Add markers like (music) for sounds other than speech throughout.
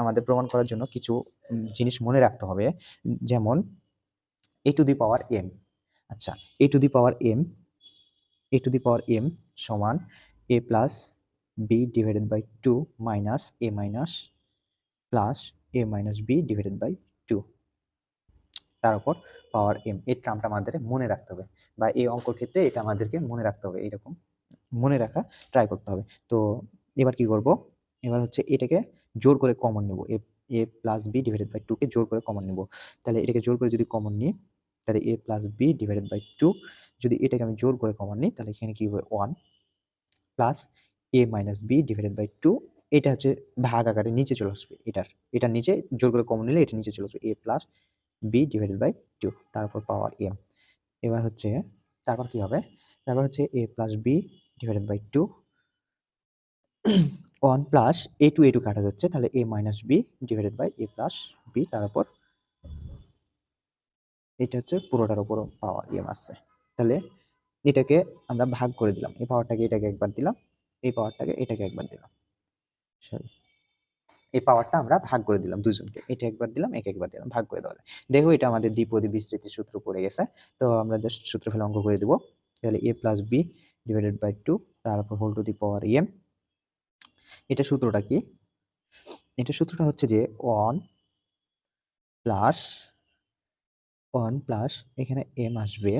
আমাদের প্রমাণ করার জন্য কিছু জিনিস মনে রাখতে হবে। যেমন এ টু দি পাওয়ার এম আচ্ছা A to the power M A to the power M সমান A plus B divided by two minus A minus plus A minus B divided by two তার উপর পাওয়ার এম এই টার্মটা আমাদের মনে রাখতে হবে বা এই অঙ্কর ক্ষেত্রে এটা আমাদেরকে মনে রাখতে হবে, এরকম মনে রাখা ট্রাই করতে হবে। তো, এবার কি করব? এবার হচ্ছে এটাকে জোর করে কমন নেব। A A plus B divided by টুকে জোর করে কমন নেব। তাহলে এটাকে জোর করে যদি কমন নিই, তাহলে A plus B divided by two যদি এটাকে আমি জোর করে কমন নিই, তাহলে এখানে কি হবে? One plus A minus B divided by two এটা হচ্ছে ভাগ আকারে নিচে চলে আসবে এটার। এটার নিচে জোর করে কমন নিলে এটা নিচে চলে আসবে। A plus B divided by two তারপর পাওয়ার এম এবার হচ্ছে, তারপর কি হবে? তারপর হচ্ছে A plus B divided by two one plus A two A two কাটা যাচ্ছে, তাহলে A minus B divided by A plus B তার উপর এটা হচ্ছে পুরোটার উপর পাওয়ার এম আসছে তাহলে এটাকে আমরা ভাগ করে দিলাম। এই পাওয়ারটাকে এটাকে একবার দিলাম, এই পাওয়ারটাকে এটাকে একবার দিলাম। সরি এই পাওয়ারটা আমরা ভাগ করে দিলাম দুজনকে। এটা একবার দিলাম, একে একবার দিলাম, ভাগ করে দেওয়া যায় দেখো এটা আমাদের দ্বিপদী বিস্তৃতির সূত্র পড়ে গেছে, তো আমরা জাস্ট সূত্র ফেলে অঙ্ক করে দেবো। তাহলে A plus B divided by two তারপর whole to the power M এটা সূত্রটা কি? এটা সূত্রটা হচ্ছে যে ওয়ান প্লাস ওয়ান প্লাস এখানে এম আসবে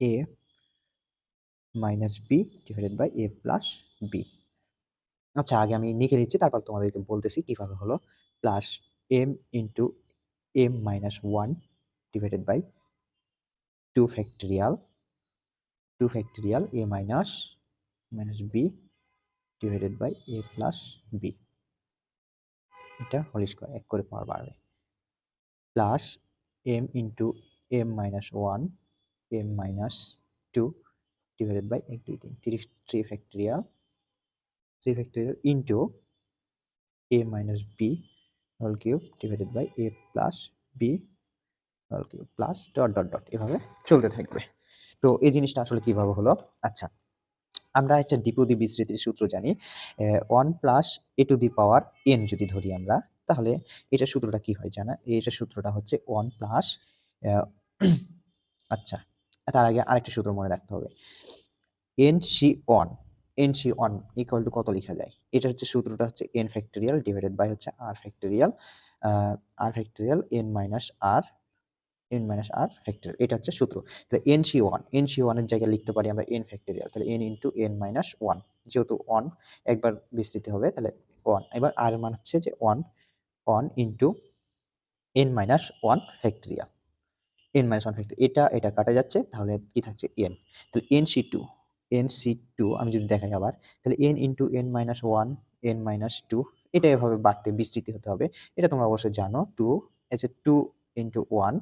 A minus B divided by A plus B আচ্ছা আগে আমি লিখে নিচ্ছি, তারপর তোমাদেরকে বলতেছি কীভাবে হলো। Plus M into M minus one divided by two factorial two factorial A minus minus B divided by A plus B এটা হোল স্কোয়ার এক করে পাওয়ার বাড়বে। Plus M into M minus one M minus two divided by এক দুই তিন, তিরিশ three factorial three factorial into A minus B whole cube divided by A plus B whole cube plus dot dot dot এভাবে চলতে থাকবে। তো এই জিনিসটা আসলে কীভাবে হলো? আচ্ছা আমরা একটা দ্বিপদী বিস্তৃতির সূত্র জানি one plus A to the power N যদি ধরি আমরা, তাহলে এটা সূত্রটা কি হয় জানা? এটা সূত্রটা হচ্ছে ওয়ান প্লাস আচ্ছা তার আগে আরেকটা সূত্র মনে রাখতে হবে। N C one N C one equal to কত লেখা যায়? এটা হচ্ছে সূত্রটা হচ্ছে এন ফ্যাক্টরিয়াল ডিভাইডেড বাই হচ্ছে R factorial R factorial N minus R N minus R factorial এটা হচ্ছে সূত্র। তাহলে N C one N C ওয়ানের জায়গায় লিখতে পারি আমরা এন ফ্যাক্টরিয়াল তাহলে N into N minus one যেহেতু ওয়ান একবার বিস্তৃতি হবে, তাহলে ওয়ান এবার আর মান হচ্ছে যে one one into N minus one factorial N minus one factorial এটা এটা কাটা যাচ্ছে, তাহলে কি থাকছে এন তাহলে N C two N C two আমি যদি দেখাই আবার, তাহলে N into N minus one N minus two এটা এভাবে বাড়তে বিস্তৃতি হতে হবে। এটা তোমরা অবশ্যই জানো two S A two into one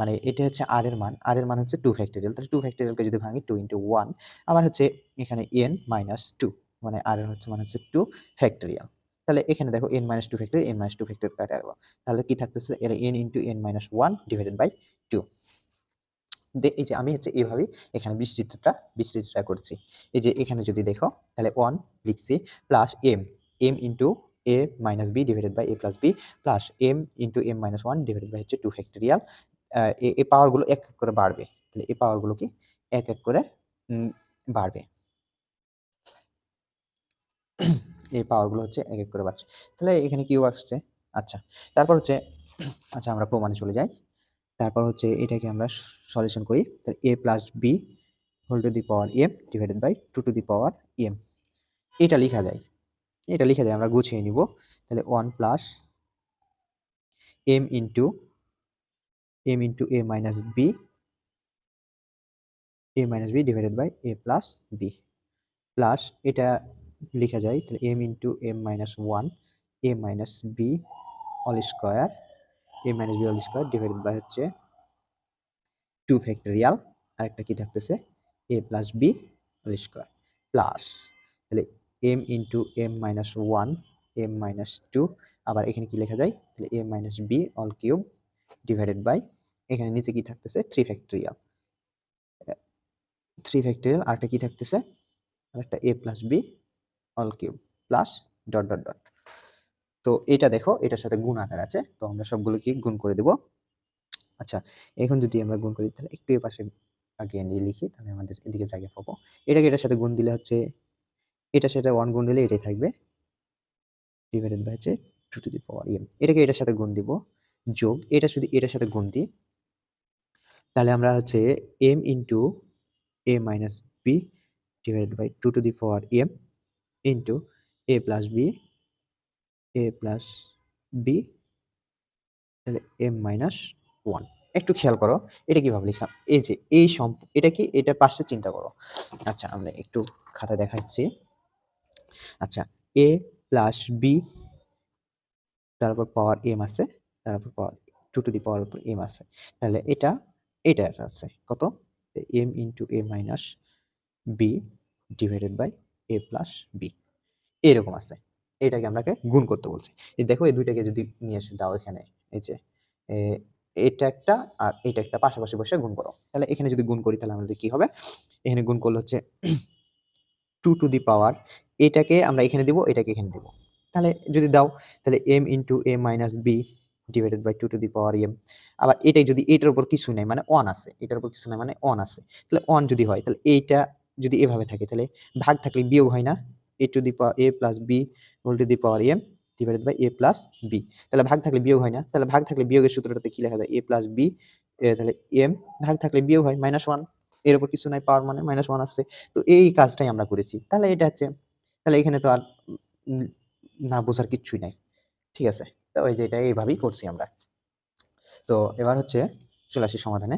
মানে এটা হচ্ছে আর এর মান। আর এর মান হচ্ছে টু ফ্যাক্টরিয়াল তাহলে টু ফ্যাক্টরিয়ালকে যদি ভাঙি টু ইন্টু ওয়ান আবার হচ্ছে এখানে এন মাইনাস টু মানে আর এর হচ্ছে মানে হচ্ছে টু ফ্যাক্টরিয়াল তাহলে এখানে দেখো N minus two factorial N minus two factorial কাটা গেল। তাহলে কি থাকতেছে? এর N into N minus one divided by two এই যে আমি হচ্ছে এইভাবেই এখানে বিস্তৃতটা বিস্তৃতটা করছি। এই যে এখানে যদি দেখো, তাহলে ওয়ান লিখছি plus M M into A minus B divided by A plus B plus M into M minus one divided by হচ্ছে টু ফ্যাক্টরিয়াল এই পাওয়ারগুলো এক এক করে বাড়বে। তাহলে এই পাওয়ারগুলো কি এক এক করে বাড়বে। এই পাওয়ারগুলো হচ্ছে এক এক করে বাড়ছে। তাহলে এখানে কিউ আসছে? আচ্ছা। তারপর হচ্ছে আচ্ছা আমরা প্রমাণে চলে যাই। তারপর হচ্ছে এটাকে আমরা সলিউশন করি। তাহলে A plus B whole to the power M divided by two to the power M এটা লেখা যায়। এটা লিখে যায়, আমরা গুছিয়ে নিব। তাহলে one plus M into M into A minus B A minus B divided by A plus B plus এটা লেখা যায়, তাহলে M into M minus one A minus B all square A minus B all square divided by হচ্ছে two factorial আরেকটা কি থাকতেছে? A plus B all square plus তাহলে M into M minus one M minus two আবার এখানে কি লেখা যায়? তাহলে A minus B all cube divided by এখানে নিচে কি থাকতেছে? থ্রি ফ্যাক্টরিয়াল থ্রি ফ্যাক্টরিয়াল আরেকটা কি থাকতেছে? আরেকটা A plus B all cube plus dot dot dot তো এটা দেখো, এটার সাথে গুণ আকার আছে, তো আমরা সবগুলোকে গুণ করে দেব? আচ্ছা এখন যদি আমরা গুণ করি, তাহলে একটু এ পাশে আগে নিয়ে লিখি, তাহলে আমাদের এদিকে জায়গা পাবো এটাকে এটার সাথে গুণ দিলে হচ্ছে, এটার সাথে ওয়ান গুণ দিলে এটাই থাকবে। ডিভাইডেড বাই হচ্ছে two to the power M এটাকে এটার সাথে গুণ দিব। যোগ, এটা যদি এটার সাথে গুণ দিই। তাহলে আমরা হচ্ছে M into A minus B divided by two to the power M into A plus B A plus B তাহলে এম মাইনাস ওয়ান একটু খেয়াল করো, এটা কীভাবে লিখলাম? এই যে, এই সম্প, এটা কি? এটা পাশে চিন্তা করো। আচ্ছা আমরা একটু খাতা দেখাচ্ছি। আচ্ছা এ প্লাস বি তারপর পাওয়ার এম আছে। তারপর পাওয়ার টু টু দি পাওয়ার উপর এম আছে। তাহলে এটা এটা আছে। কত? M into A minus B divided by A plus B এরকম আছে। এটাকে আমরাকে গুণ করতে বলছি। দেখো, এই দুইটাকে যদি নিয়ে এসে দাও এখানে, এই যে এটা একটা আর এটা একটা পাশাপাশি বসে গুণ করো। তাহলে এখানে যদি গুণ করি, তাহলে আমাদের কি হবে? এখানে গুণ করলে হচ্ছে টু টু দি পাওয়ার এটাকে আমরা এখানে দিব, এটাকে এখানে দিব। তাহলে যদি দাও, তাহলে M into A minus B divided by two to the power M আবার এটাই যদি এটার উপর কিছু নেই মানে অন আছে। এটার উপর কিছু নেই মানে অন আছে। তাহলে অন যদি হয়, তাহলে এইটা যদি এভাবে থাকে, তাহলে ভাগ থাকলে বিয়োগ হয় না? A to the power A plus B whole to the power M divided by A plus B তাহলে ভাগ থাকলে বিয়োগ হয় না। তাহলে ভাগ থাকলে বিয়োগের সূত্রটাতে কি লেখা যায়? এ প্লাস বি তাহলে এম ভাগ থাকলে বিয়োগ হয় মাইনাস ওয়ানের উপর কিছু নাই পাওয়ার মানে মাইনাস ওয়ান আসছে তো এই কাজটাই আমরা করেছি। তাহলে এটা হচ্ছে, তাহলে এখানে তো আর না বোঝার কিচ্ছুই নাই। ঠিক আছে? তো ওই যে এটা এইভাবেই করছি আমরা। তো এবার হচ্ছে চলে আসি সমাধানে।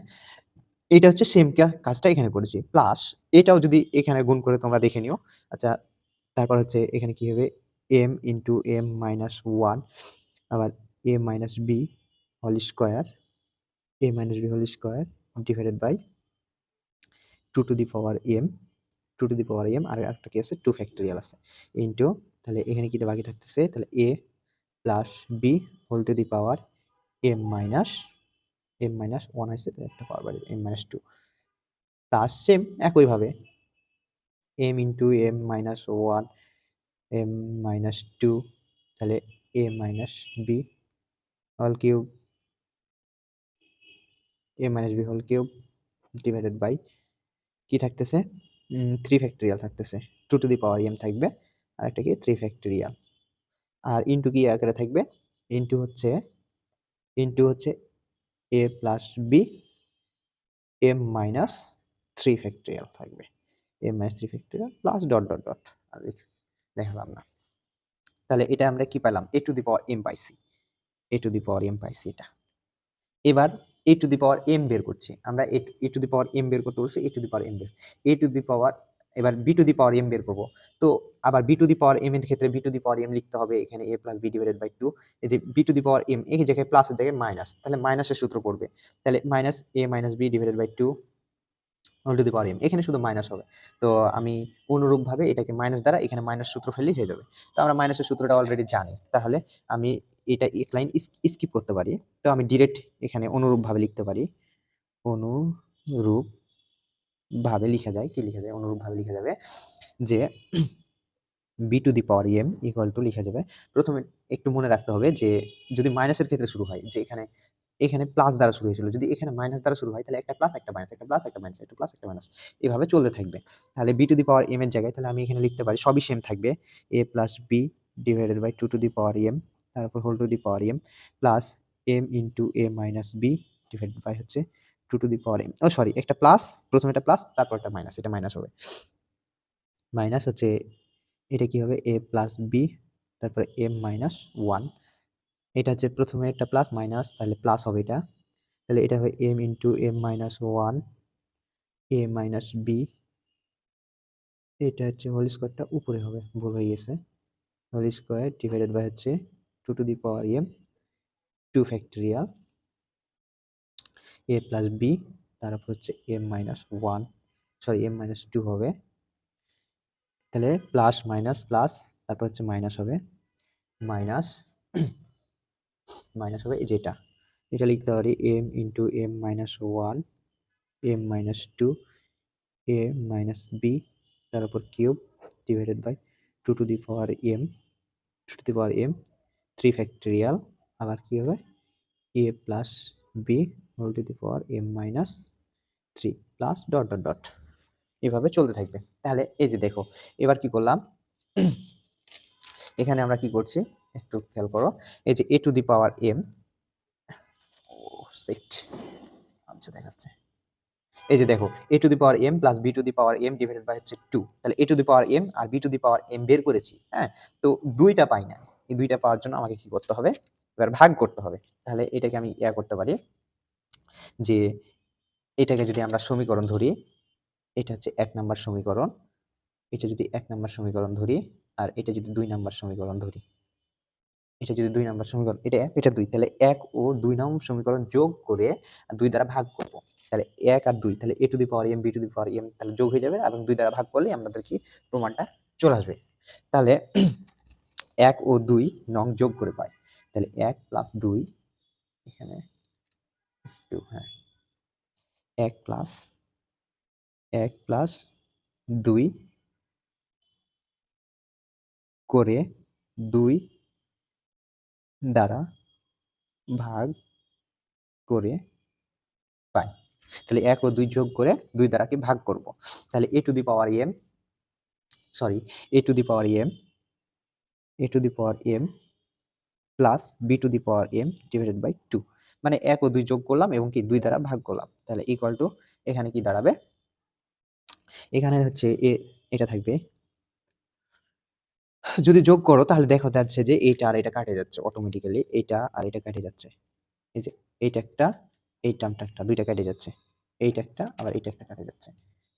এটা হচ্ছে সেম কাজটা এখানে করেছি। প্লাস এটাও যদি এখানে গুণ করে তোমরা দেখে নিও। আচ্ছা তারপর হচ্ছে এখানে কি হবে? M into M minus one আবার A minus B whole square A minus B whole square divided by two to the power M two to the power M আর একটা কি আছে? টু ফ্যাক্টোরিয়াল আছে। ইন্টু তাহলে এখানে কিটা বাকি থাকতেছে? তাহলে A plus B whole to the power M minus M minus one আসছে তাহলে একটা পাওয়ার বাড়ি M minus two plus same একইভাবে M into M minus one M minus two তাহলে A minus B whole cube A minus B whole cube divided by কি থাকতেছে? Three factorial থাকতেছে। Two to the power M থাকবে। আর একটা কি? Three factorial আর into কি আকারে থাকবে? ইন্টু হচ্ছে ইন্টু হচ্ছে A plus B M minus three factorial থাকবে। M minus three factorial plus dot dot dot দেখালাম না। তাহলে এটা আমরা কি পেলাম a to the power M পাইছি। এ টু দি পাওয়ার এম পাইছি এটা। এবার এ টু দি পাওয়ার এম বের করছি। আমরা এ টু দি পাওয়ার এম বের করতে বলছি এ টু দি পাওয়ার এম বের। এ টু দি পাওয়ার এবার B to the power M বের করব। তো আবার B to the power M এর ক্ষেত্রে B to the power M লিখতে হবে, এখানে A plus B divided by two এই যে B to the power M এই জায়গায় প্লাসের জায়গায় মাইনাস তাহলে মাইনাসের সূত্র পড়বে। তাহলে minus a minus b divided by two whole to the power m এখানে শুধু মাইনাস হবে। তো আমি অনুরূপভাবে এটাকে মাইনাস দ্বারা এখানে মাইনাস সূত্র ফেললেই হয়ে যাবে। তো আমরা মাইনাসের সূত্রটা অলরেডি জানি। তাহলে আমি এটা এক লাইন স্কিপ করতে পারি। তো আমি ডিরেক্ট এখানে অনুরূপভাবে লিখতে পারি। অনুরূপ ভাবে লিখা যায়, কি লিখা যায়? অনুরূপভাবে লিখা যাবে যে b to the power m equal to লিখা যাবে। প্রথমে একটু মনে রাখতে হবে যে যদি মাইনাসের ক্ষেত্রে শুরু হয়, যে এখানে এখানে প্লাস দ্বারা শুরু হয়েছিল, যদি এখানে মাইনাস দ্বারা শুরু হয়, তাহলে একটা প্লাস একটা মাইনাস একটা প্লাস একটা মাইনাস একটা প্লাস একটা মাইনাস এভাবে চলতে থাকবে। তাহলে b to the power m এর জায়গায় তাহলে আমি এখানে লিখতে পারি সবই সেম থাকবে। A plus b divided by two to the power m তারপর whole to the power m plus m into a minus b divided by হচ্ছে two to the power m O sorry একটা plus প্রথমে একটা plus তারপর একটা minus এটা minus হবে। Minus হচ্ছে, এটা কি হবে? এ প্লাস বি তারপরে এম মাইনাস ওয়ান এটা হচ্ছে প্রথমে একটা প্লাস মাইনাস তাহলে প্লাস হবে এটা। তাহলে এটা হবে m into m minus one a minus b এটা হচ্ছে হোল স্কোয়ারটা উপরে হবে, ভুল হয়ে গেছে। হোল স্কোয়ার ডিভাইডেড বাই হচ্ছে two to the power m two factorial a plus b তারপর হচ্ছে m minus one sorry m minus two হবে। তাহলে প্লাস মাইনাস প্লাস তারপর হচ্ছে মাইনাস হবে। মাইনাস মাইনাস (coughs) হবে যেটা। এটা লিখতে পারি m into m minus one m minus two a minus b তার উপর cube divided by two to the power m two to the power m three factorial আবার কি হবে? A plus b whole to the power m minus three plus dot dot dot এভাবে চলতে থাকবে। তাহলে এই যে দেখো, এবার কি করলাম? এখানে আমরা কি করছি? একটু খেয়াল করো। এই যে a to the power m set দেখাচ্ছে। এই যে দেখো a to the power m plus b to the power m divided by হচ্ছে টু তাহলে a to the power m R b to the power m বের করেছি হ্যাঁ? তো দুইটা পাই না। এই দুইটা পাওয়ার জন্য আমাকে কি করতে হবে? এবার ভাগ করতে হবে। তাহলে এটাকে আমি ইয়া করতে পারি যে এটাকে যদি আমরা সমীকরণ ধরি, এটা হচ্ছে এক নাম্বার সমীকরণ, এটা যদি এক নাম্বার সমীকরণ ধরি আর এটা যদি দুই নাম্বার সমীকরণ ধরি। এটা যদি দুই নাম্বার সমীকরণ, এটা এক, এটা দুই, তাহলে এক ও দুই নম্বর সমীকরণ যোগ করে দুই দ্বারা ভাগ করব। তাহলে এক আর দুই, তাহলে a to the power m, b to the power m তাহলে যোগ হয়ে যাবে এবং দুই দ্বারা ভাগ করলে আমাদের কি প্রমাণটা চলে আসবে। তাহলে এক ও দুই নং যোগ করে পাই। তাহলে এক প্লাস দুই, এখানে টু হ্যাঁ। এক প্লাস এক প্লাস দুই করে দুই দ্বারা ভাগ করে পাই। তাহলে এক ও দুই যোগ করে দুই দ্বারা কি ভাগ করব? তাহলে a to the power m, sorry, a to the power m, a to the power m plus b to the power m divided by two মানে এক ও দুই যোগ করলাম এবং কি দুই দ্বারা ভাগ করলাম। তাহলে ইকুয়াল টু এখানে কি দাঁড়াবে? এখানে হচ্ছে এ, এটা থাকবে। যদি যোগ করো তাহলে দেখো যাচ্ছে যে এইটা আর এটা কাটে যাচ্ছে অটোমেটিক্যালি এইটা আর এটা কেটে যাচ্ছে। এই যে এইটা একটা এই টার্মটা একটা, দুইটা কেটে যাচ্ছে। এইটা একটা, আবার এইটা একটা কাটে যাচ্ছে।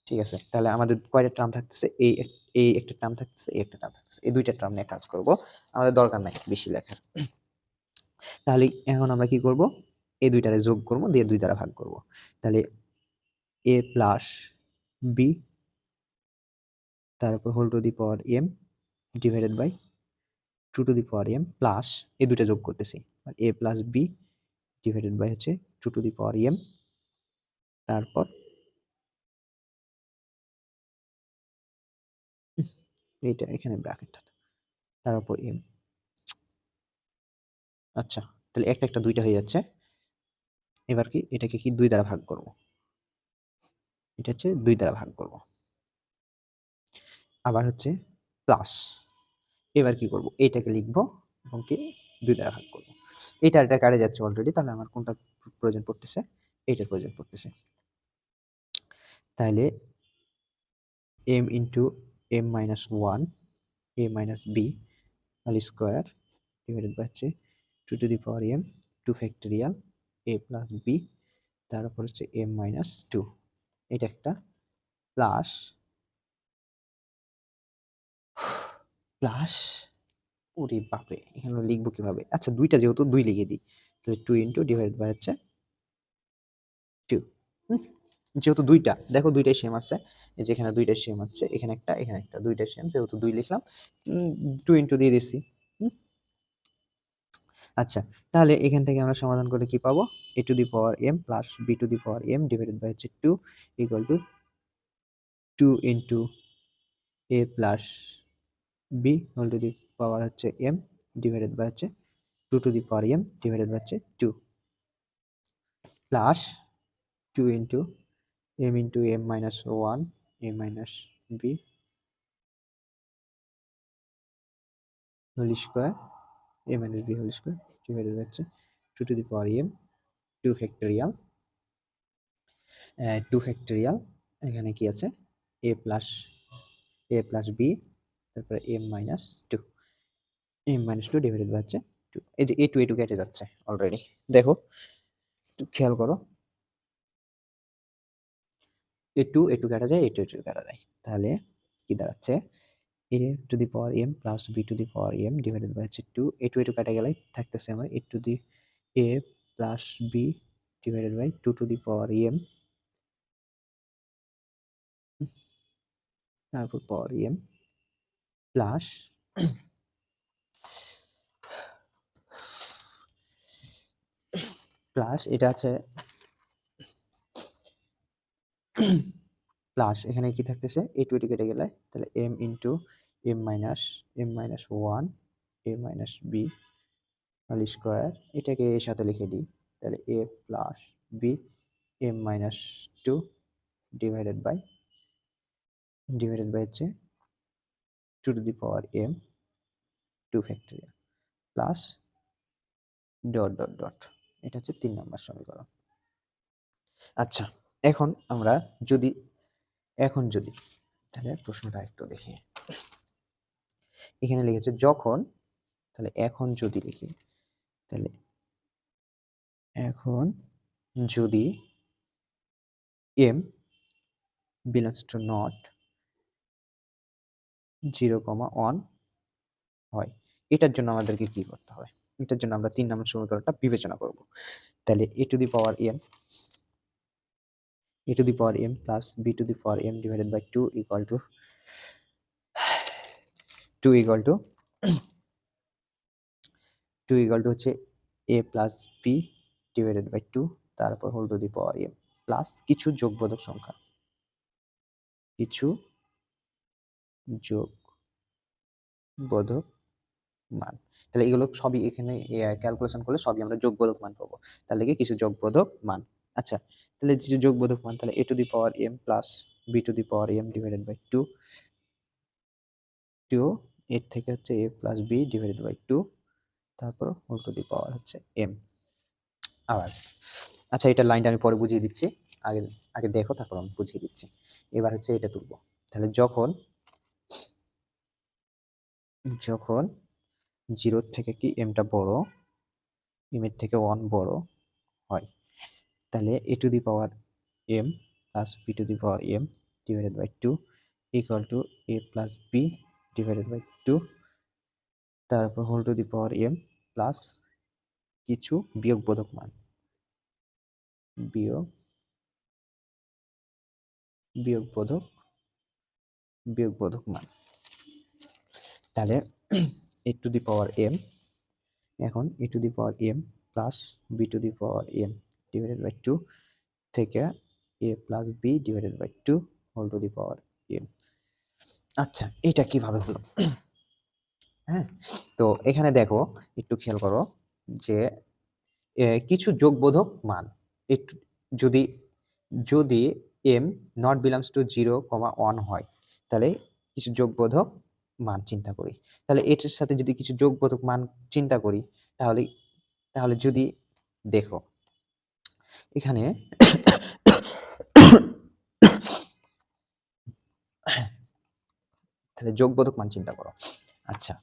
ঠিক আছে? তাহলে আমাদের কয়টা টার্ম থাকতেছে? এই এই একটা টার্ম থাকতেছে, এই একটা টার্ম থাকতেছে। এই দুইটা টার্ম নিয়ে কাজ করব। আমাদের দরকার নাই বেশি লেখার। তাহলে এখন আমরা কি করব? এই দুইটারে যোগ করব, দিয়ে দুই দ্বারা ভাগ করব। তাহলে এ প্লাস বি তারপর whole to the power m divided by two to the power m plus এই দুইটা যোগ করতেছি। A plus b divided by হচ্ছে two to the power m তারপর এইটা এখানে ব্র্যাকেট তার উপর এম আচ্ছা তাহলে একটা একটা দুইটা হয়ে যাচ্ছে। এবার কি, এটাকে কি দুই দ্বারা ভাগ করব? এটা হচ্ছে দুই দ্বারা ভাগ করব। আবার হচ্ছে প্লাস এবার কি করব? এইটাকে লিখব এবং কি দুই দ্বারা ভাগ করব। এটা এটা কাটে যাচ্ছে অলরেডি তাহলে আমার কোনটা প্রয়োজন পড়তেছে? এইটার প্রয়োজন পড়তেছে। তাহলে m into m minus one a minus b all square divided by হচ্ছে two to the power m two factorial a plus b তারপর হচ্ছে এম মাইনাস টু এটা একটা প্লাস প্লাস ওরে বাপরে, এখানে লিখব কীভাবে? আচ্ছা দুইটা যেহেতু দুই লিখে দিই, তাহলে টু ইন্টু ডিভাইড বাই হচ্ছে টু যেহেতু দুইটা, দেখো দুইটাই সেম আছে এই যে এখানে দুইটা সেম আছে এখানে একটা এখানে একটা, দুইটা সেম যেহেতু দুই লিখলাম টু ইন্টু দিয়ে হুম? আচ্ছা তাহলে এখান থেকে আমরা সমাধান করে কি পাবো a to the power m plus b to the power m divided by হচ্ছে two equal to two into a plus b whole to the power হচ্ছে এম ডিভাইডেড বাই হচ্ছে two to the power m divided by হচ্ছে two plus two into m into m minus one m minus b whole square a minus b whole square divided হচ্ছে two to the power m two factorial two factorial এখানে কি আছে? A plus a plus b তারপরে m minus two m minus two divided হচ্ছে two এই যে a two A two কেটে যাচ্ছে অলরেডি দেখো খেয়াল করো। এ টু এ টু কাটা যায় এ টু এ টু কাটা যায়। তাহলে কি দাঁড়াচ্ছে? A to the power m plus b to the power m divided by হচ্ছে two a two a two কাটা গেলে থাকতেছে আমার a to the a plus b divided by two to the power m তারপর power m plus plus এটা আছে plus এখানে কি থাকতেছে? এ টু এটি কেটে গেলে, তাহলে m into m minus m minus one a minus b whole square এটাকে এর সাথে লিখে দিই। তাহলে a plus b m minus two divided by divided by হচ্ছে two to the power m two factorial plus dot dot dot এটা হচ্ছে তিন নম্বর সমীকরণ। আচ্ছা এখন আমরা যদি, এখন যদি, তাহলে প্রশ্নটা একটু দেখি। এখানে লিখেছে, যখন, তাহলে এখন যদি লিখি, তাহলে এখন যদি m belongs to not zero comma one হয়, এটার জন্য আমাদেরকে কি করতে হবে? এটার জন্য আমরা তিন নম্বর সমীকরণটা বিবেচনা করব। তাহলে a to the power m a to the power m plus b to the power m divided by two equal to two equal to two equal to হচ্ছে a plus b divided by two তারপর whole to the power m plus কিছু যোগবোধক সংখ্যা। কিছু যোগ বোধক মান। তাহলে এগুলো সবই এখানে ক্যালকুলেশন করলে সবই আমরা যোগবোধক মান পাবো। তাহলে কি? কিছু যোগবোধক মান। আচ্ছা তাহলে যে যোগবোধক মান, তাহলে a to the power m plus b to the power m divided by two two এর থেকে হচ্ছে a plus b divided by two তারপর হোল টু দি পাওয়ার হচ্ছে এম আবার আচ্ছা এটা লাইনটা আমি পরে বুঝিয়ে দিচ্ছি। আগে আগে দেখো, তারপর আমি বুঝিয়ে দিচ্ছি। এবার হচ্ছে এটা তুলবো। তাহলে যখন যখন জিরোর থেকে কি এমটা বড় এমের থেকে ওয়ান বড় তাহলে a to the power m plus b to the power m divided by two equal to a plus b divided by two তারপর whole to the power m plus কিছু বিয়োগ বোধক মান। বিয়োগ বিয়োগ বোধক বিয়োগ বোধক মান। তাহলে a to the power m এখন a to the power m plus b to the power m divided by two থেকে a plus b divided by two whole to the power m আচ্ছা এটা কীভাবে হলো? হ্যাঁ তো এখানে দেখো একটু খেয়াল করো যে এ, কিছু যোগবোধক মান। একটু যদি যদি m not belongs to zero comma one হয় তাহলে কিছু যোগবোধক মান চিন্তা করি। তাহলে এটার সাথে যদি কিছু যোগবোধক মান চিন্তা করি তাহলে তাহলে যদি দেখো এখানে তাহলে যোগবোধক মান চিন্তা করো। আচ্ছা।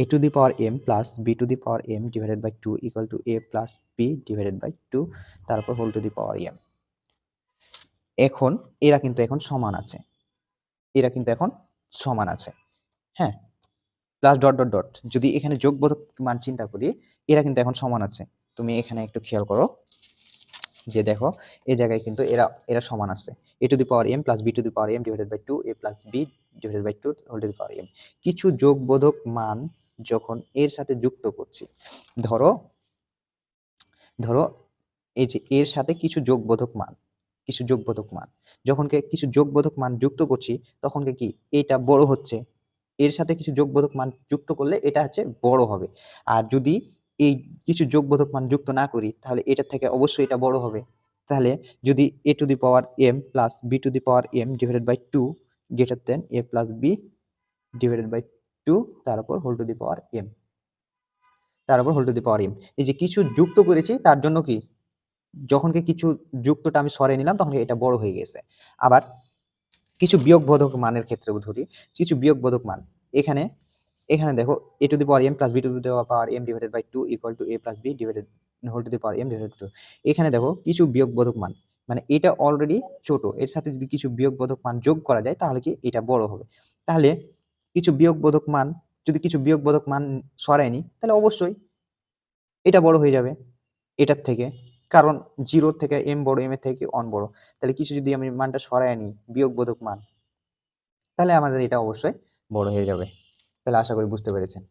a to the power m plus b to the power m divided by 2 equal to a plus b divided by 2 তারপর whole to the power m এখন এরা কিন্তু এখন সমান আছে। এরা কিন্তু এখন সমান আছে। হ্যাঁ? প্লাস ডট ডট ডট যদি এখানে যোগবোধক মান চিন্তা করি, এরা কিন্তু এখন সমান আছে। তুমি এখানে একটু খেয়াল করো যে দেখো, এই জায়গায় কিন্তু এরা এরা সমান আছে। A to the power m plus b to the power m divided by two a plus b divided by two whole to the power m কিছু যোগবোধক মান যখন এর সাথে যুক্ত করছি, ধরো ধরো, এই যে এর সাথে কিছু যোগবোধক মান, কিছু যোগবোধক মান, যখন কে, কিছু যোগবোধক মান যুক্ত করছি, তখন কে কি, এটা বড় হচ্ছে। এর সাথে কিছু যোগবোধক মান যুক্ত করলে এটা হচ্ছে বড় হবে। আর যদি এই কিছু যোগবোধক মান যুক্ত না করি, তাহলে এটার থেকে অবশ্যই এটা বড় হবে। তাহলে যদি a to the power m plus b to the power m divided by two greater than a plus b divided by two তার উপর whole to the power m তার উপর whole to the power m এই যে কিছু যুক্ত করেছি, তার জন্য কি? যখন কি কিছু যুক্তটা আমি সরে নিলাম, তখন এটা বড় হয়ে গেছে। আবার কিছু বিয়োগ বোধক মানের ক্ষেত্রে ধরি, কিছু বিয়োগ বোধক মান। এখানে এখানে দেখো a to the power m plus b to the power m divided by two equal to a plus b divided whole to the power m divided two এখানে দেখো, কিছু বিয়োগ বোধক মান। মানে এটা অলরেডি ছোট, এর সাথে যদি কিছু বিয়োগ বোধক মান যোগ করা যায়, তাহলে কি এটা বড় হবে? তাহলে কিছু বিয়োগ বোধক মান, যদি কিছু বিয়োগ বোধক মান সরায়নি, তাহলে অবশ্যই এটা বড় হয়ে যাবে এটার থেকে। কারণ জিরো থেকে এম বড় এম এর থেকে অন বড়। তাহলে কিছু যদি আমি মানটা সরাই আনি বিয়োগ বোধক মান, তাহলে আমাদের এটা অবশ্যই বড় হয়ে যাবে। তাহলে আশা করি বুঝতে পেরেছেন।